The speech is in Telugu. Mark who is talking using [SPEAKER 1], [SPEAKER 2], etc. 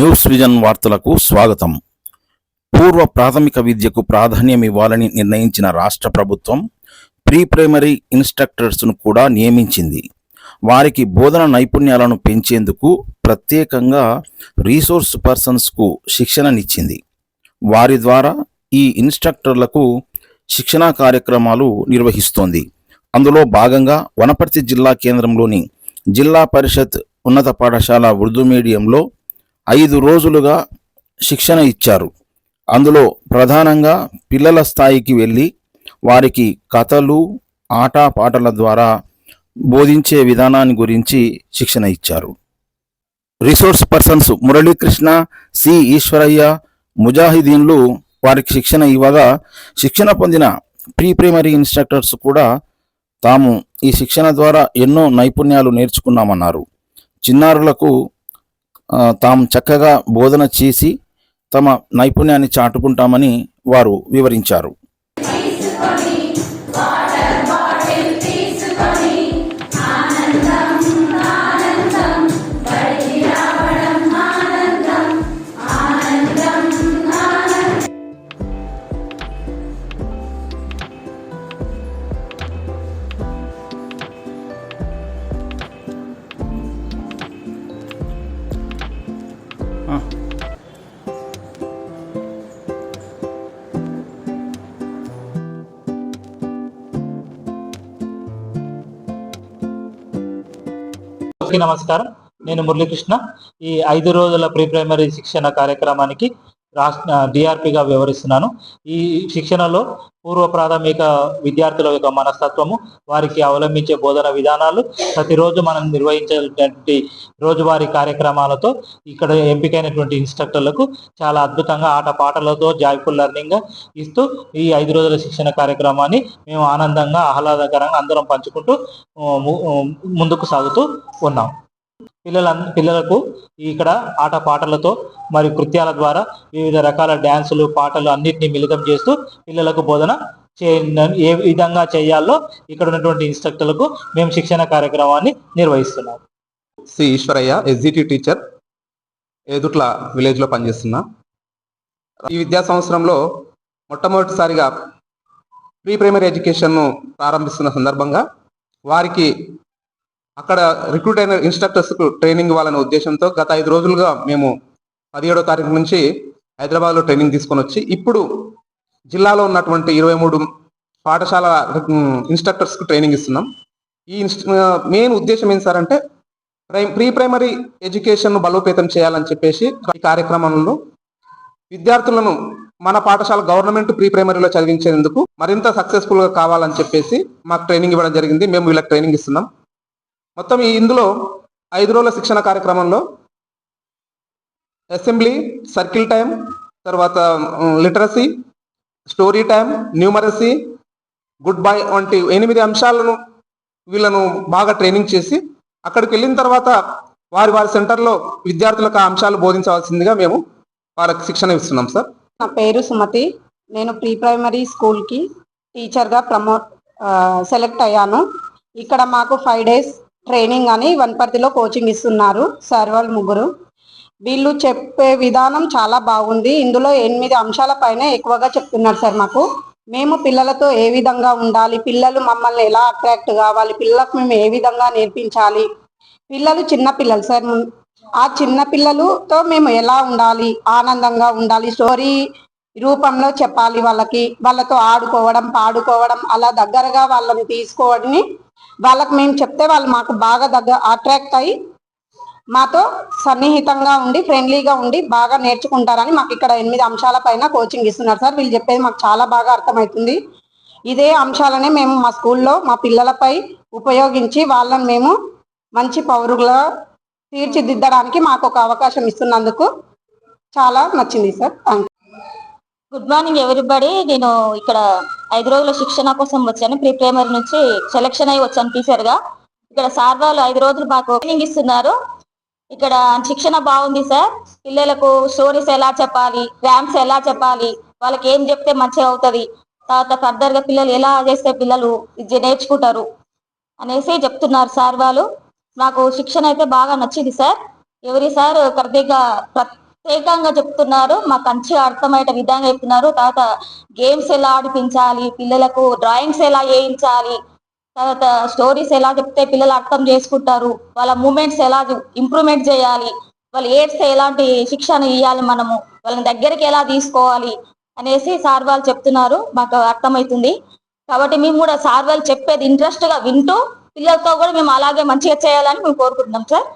[SPEAKER 1] న్యూస్ విజన్ వార్తలకు స్వాగతం. పూర్వ ప్రాథమిక విద్యకు ప్రాధాన్యం ఇవ్వాలని నిర్ణయించిన రాష్ట్ర ప్రభుత్వం ప్రీ ప్రైమరీ ఇన్స్ట్రక్టర్స్ను కూడా నియమించింది. వారికి బోధన నైపుణ్యాలను పెంచేందుకు ప్రత్యేకంగా రీసోర్స్ పర్సన్స్కు శిక్షణనిచ్చింది. వారి ద్వారా ఈ ఇన్స్ట్రక్టర్లకు శిక్షణా కార్యక్రమాలు నిర్వహిస్తోంది. అందులో భాగంగా వనపర్తి జిల్లా కేంద్రంలోని జిల్లా పరిషత్ ఉన్నత పాఠశాల ఉర్దూ మీడియంలో ఐదు రోజులుగా శిక్షణ ఇచ్చారు. అందులో ప్రధానంగా పిల్లల స్థాయికి వెళ్ళి వారికి కథలు ఆట పాటల ద్వారా బోధించే విధానాన్ని గురించి శిక్షణ ఇచ్చారు. Resource persons Muralikrishna C. Eshwaraiah ముజాహిదీన్లు వారికి శిక్షణ ఇవ్వగా శిక్షణ పొందిన ప్రీ ప్రైమరీ ఇన్స్ట్రక్టర్స్ కూడా తాము ఈ శిక్షణ ద్వారా ఎన్నో నైపుణ్యాలు నేర్చుకున్నామన్నారు. చిన్నారులకు తాము చక్కగా బోధన చేసి తమ నైపుణ్యాన్ని చాటుకుంటామని వారు వివరించారు.
[SPEAKER 2] అందరికీ నమస్కారం. నేను మురళీకృష్ణ. ఈ ఐదు రోజుల ప్రీ ప్రైమరీ శిక్షణ కార్యక్రమానికి రాష్ట్ర డిఆర్పిగా వ్యవహరిస్తున్నాను ఈ శిక్షణలో పూర్వ ప్రాథమిక విద్యార్థుల యొక్క మనస్తత్వము వారికి అవలంబించే బోధన విధానాలు ప్రతిరోజు మనం నిర్వహించేటువంటి రోజువారీ కార్యక్రమాలతో ఇక్కడ ఎంపికైనటువంటి ఇన్స్ట్రక్టర్లకు చాలా అద్భుతంగా ఆట పాటలతో జాయ్ఫుల్ లెర్నింగ్ ఇస్తూ ఈ ఐదు రోజుల శిక్షణ కార్యక్రమాన్ని మేము ఆనందంగా ఆహ్లాదకరంగా అందరం పంచుకుంటూ ముందుకు సాగుతూ ఉన్నాం. పిల్లల పిల్లలకు ఇక్కడ ఆట పాటలతో మరియు కృత్యాల ద్వారా వివిధ రకాల డ్యాన్సులు పాటలు అన్నిటినీ మిళితం చేస్తూ పిల్లలకు బోధన చే ఏ విధంగా చేయాలో ఇక్కడ ఉన్నటువంటి ఇన్స్ట్రక్టర్లకు మేము శిక్షణ కార్యక్రమాన్ని నిర్వహిస్తున్నాం.
[SPEAKER 3] C Eshwaraiah SGT teacher Edutla విలేజ్లో పనిచేస్తున్నా. ఈ విద్యా సంవత్సరంలో మొట్టమొదటిసారిగా ప్రీ ప్రైమరీ ఎడ్యుకేషన్ను ప్రారంభిస్తున్న సందర్భంగా వారికి అక్కడ రిక్రూట్ అయిన ఇన్స్ట్రక్టర్స్కు ట్రైనింగ్ ఇవ్వాలనే ఉద్దేశంతో గత ఐదు రోజులుగా మేము పదిహేడో తారీఖు నుంచి హైదరాబాద్లో ట్రైనింగ్ తీసుకొని వచ్చి ఇప్పుడు జిల్లాలో ఉన్నటువంటి ఇరవై మూడు పాఠశాల ఇన్స్ట్రక్టర్స్కు ట్రైనింగ్ ఇస్తున్నాం. ఈ మెయిన్ ఉద్దేశం ఏంటి సార్ అంటే ప్రై- ప్రీ ప్రైమరీ ఎడ్యుకేషన్ బలోపేతం చేయాలని చెప్పేసి ఈ కార్యక్రమంలో విద్యార్థులను మన పాఠశాల గవర్నమెంట్ ప్రీ ప్రైమరీలో చదివించేందుకు మరింత సక్సెస్ఫుల్గా కావాలని చెప్పేసి మాకు ట్రైనింగ్ ఇవ్వడం జరిగింది. మేము వీళ్ళకి ట్రైనింగ్ ఇస్తున్నాం. మొత్తం ఈ ఇందులో ఐదు రోజుల శిక్షణ కార్యక్రమంలో అసెంబ్లీ సర్కిల్ టైం తర్వాత literacy story time numeracy good bye వంటి ఎనిమిది అంశాలను వీళ్ళను బాగా ట్రైనింగ్ చేసి అక్కడికి వెళ్ళిన తర్వాత వారి వారి సెంటర్లో విద్యార్థులకు ఆ అంశాలు బోధించవలసిందిగా మేము వాళ్ళకి శిక్షణ ఇస్తున్నాం సార్.
[SPEAKER 4] నా పేరు సుమతి. నేను ప్రీ ప్రైమరీ స్కూల్కి టీచర్గా ప్రమోట్ సెలెక్ట్ అయ్యాను. ఇక్కడ మాకు ఫైవ్ డేస్ ట్రైనింగ్ అని వనపర్తిలో కోచింగ్ ఇస్తున్నారు సార్ వాళ్ళు ముగ్గురు. వీళ్ళు చెప్పే విధానం చాలా బాగుంది. ఇందులో ఎనిమిది అంశాల పైన ఎక్కువగా చెప్తున్నారు సార్ మాకు. మేము పిల్లలతో ఏ విధంగా ఉండాలి? పిల్లలు మమ్మల్ని ఎలా అట్రాక్ట్ కావాలి? పిల్లలకు మేము ఏ విధంగా నేర్పించాలి? పిల్లలు చిన్న పిల్లలు సార్. ఆ చిన్న పిల్లలతో మేము ఎలా ఉండాలి? ఆనందంగా ఉండాలి. స్టోరీ రూపంలో చెప్పాలి వాళ్ళకి. వాళ్ళతో ఆడుకోవడం పాడుకోవడం అలా దగ్గరగా వాళ్ళని తీసుకోవడని వాళ్ళకి మేము చెప్తే వాళ్ళు మాకు బాగా దగ్గర అట్రాక్ట్ అయ్యి మాతో సన్నిహితంగా ఉండి ఫ్రెండ్లీగా ఉండి బాగా నేర్చుకుంటారని మాకు ఇక్కడ ఎనిమిది అంశాల పైన కోచింగ్ ఇస్తున్నారు సార్. వీళ్ళు చెప్పేది మాకు చాలా బాగా అర్థమవుతుంది. ఇదే అంశాలనే మేము మా స్కూల్లో మా పిల్లలపై ఉపయోగించి వాళ్ళని మేము మంచి పౌరులుగా తీర్చిదిద్దడానికి మాకు ఒక అవకాశం ఇస్తున్నందుకు చాలా నచ్చింది sir. Thank
[SPEAKER 5] good morning everybody నేను ఇక్కడ ఐదు రోజుల శిక్షణ కోసం వచ్చాను. ప్రీ ప్రైమరీ నుంచి సెలెక్షన్ అయ్యి వచ్చాను టీచర్గా. ఇక్కడ సార్ వాళ్ళు ఐదు రోజులు మాకు ట్రైనింగ్ ఇస్తున్నారు. ఇక్కడ శిక్షణ బాగుంది సార్. పిల్లలకు స్టోరీస్ ఎలా చెప్పాలి ర్యామ్స్ ఎలా చెప్పాలి వాళ్ళకి ఏం చెప్తే మంచిగా అవుతుంది. తర్వాత ఫర్దర్గా పిల్లలు ఎలా చేస్తే పిల్లలు ఇది నేర్చుకుంటారు అనేసి చెప్తున్నారు సార్ వాళ్ళు. నాకు శిక్షణ అయితే బాగా నచ్చింది సార్. ఎవరి సార్ కరెక్ట్గా ప్రత్యేకంగా చెప్తున్నారు. మాకు మంచిగా అర్థమయ్యే విధంగా చెప్తున్నారు. తర్వాత గేమ్స్ ఎలా ఆడిపించాలి పిల్లలకు డ్రాయింగ్స్ ఎలా వేయించాలి తర్వాత స్టోరీస్ ఎలా చెప్తే పిల్లలు అర్థం చేసుకుంటారు వాళ్ళ మూమెంట్స్ ఎలా ఇంప్రూవ్మెంట్ చేయాలి వాళ్ళు ఏడ్స్తే ఎలాంటి శిక్షణ ఇవ్వాలి మనము వాళ్ళని దగ్గరికి ఎలా తీసుకోవాలి అనేసి సార్ వాళ్ళు చెప్తున్నారు. మాకు అర్థమవుతుంది. కాబట్టి మేము కూడా సార్ వాళ్ళు చెప్పేది ఇంట్రెస్ట్గా వింటూ పిల్లలతో కూడా మేము అలాగే మంచిగా చేయాలని మేము కోరుకుంటున్నాం సార్.